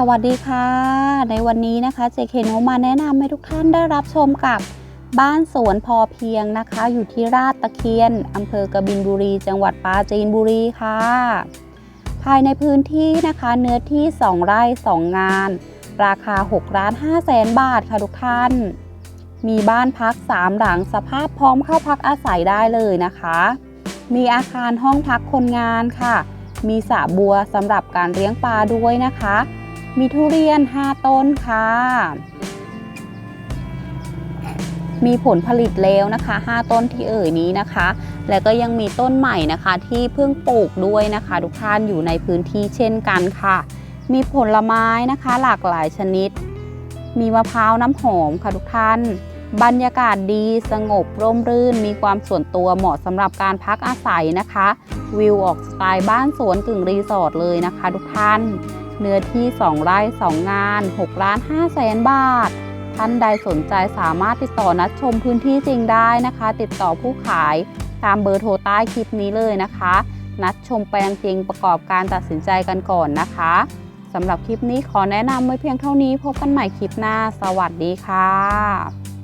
สวัสดีค่ะ ในวันนี้นะคะเจเคนมาแนะนำให้ทุกท่านได้รับชมกับบ้านสวนพอเพียงนะคะ อยู่ที่ราชตะเคียนอำเภอกบินบุรี จังหวัดปราจีนบุรีค่ะ ภายในพื้นที่นะคะเนื้อที่ 2 ไร่ 2 งาน ราคา6ล้าน5แสนบาทค่ะทุกท่าน มีบ้านพัก 3 หลังสภาพพร้อมเข้าพักอาศัยได้เลยนะคะ มีอาคารห้องพักคนงานค่ะ มีสระบัวสำหรับการเลี้ยงปลาด้วยนะคะ มีทุเรียน 5 ต้นค่ะ มีผลผลิตแล้วนะคะ 5 ต้นที่เอ่ยนี้นะคะ แล้วก็ยังมีต้นใหม่นะคะที่เพิ่งปลูกด้วยนะคะ ทุกท่านอยู่ในพื้นที่เช่นกันค่ะ มีผลไม้นะคะหลากหลายชนิด มีมะพร้าวน้ำหอมค่ะทุกท่าน บรรยากาศดีสงบร่มรื่น มีความส่วนตัวเหมาะสำหรับการพักอาศัยนะคะ วิวออกสไตล์บ้านสวนกึ่งรีสอร์ทเลยนะคะ ทุกท่าน เนื้อที่ 2 ไร่ 2 งาน 6 ล้าน5แสนบาท ท่านใดสนใจสามารถติดต่อนัดชมพื้นที่จริงได้นะคะ ติดต่อผู้ขายตามเบอร์โทรใต้คลิปนี้เลยนะคะ นัดชมแปลงจริงประกอบการตัดสินใจกันก่อนนะคะสำหรับคลิปนี้ขอแนะนำไว้เพียงเท่านี้พบกันใหม่คลิปหน้า สวัสดีค่ะ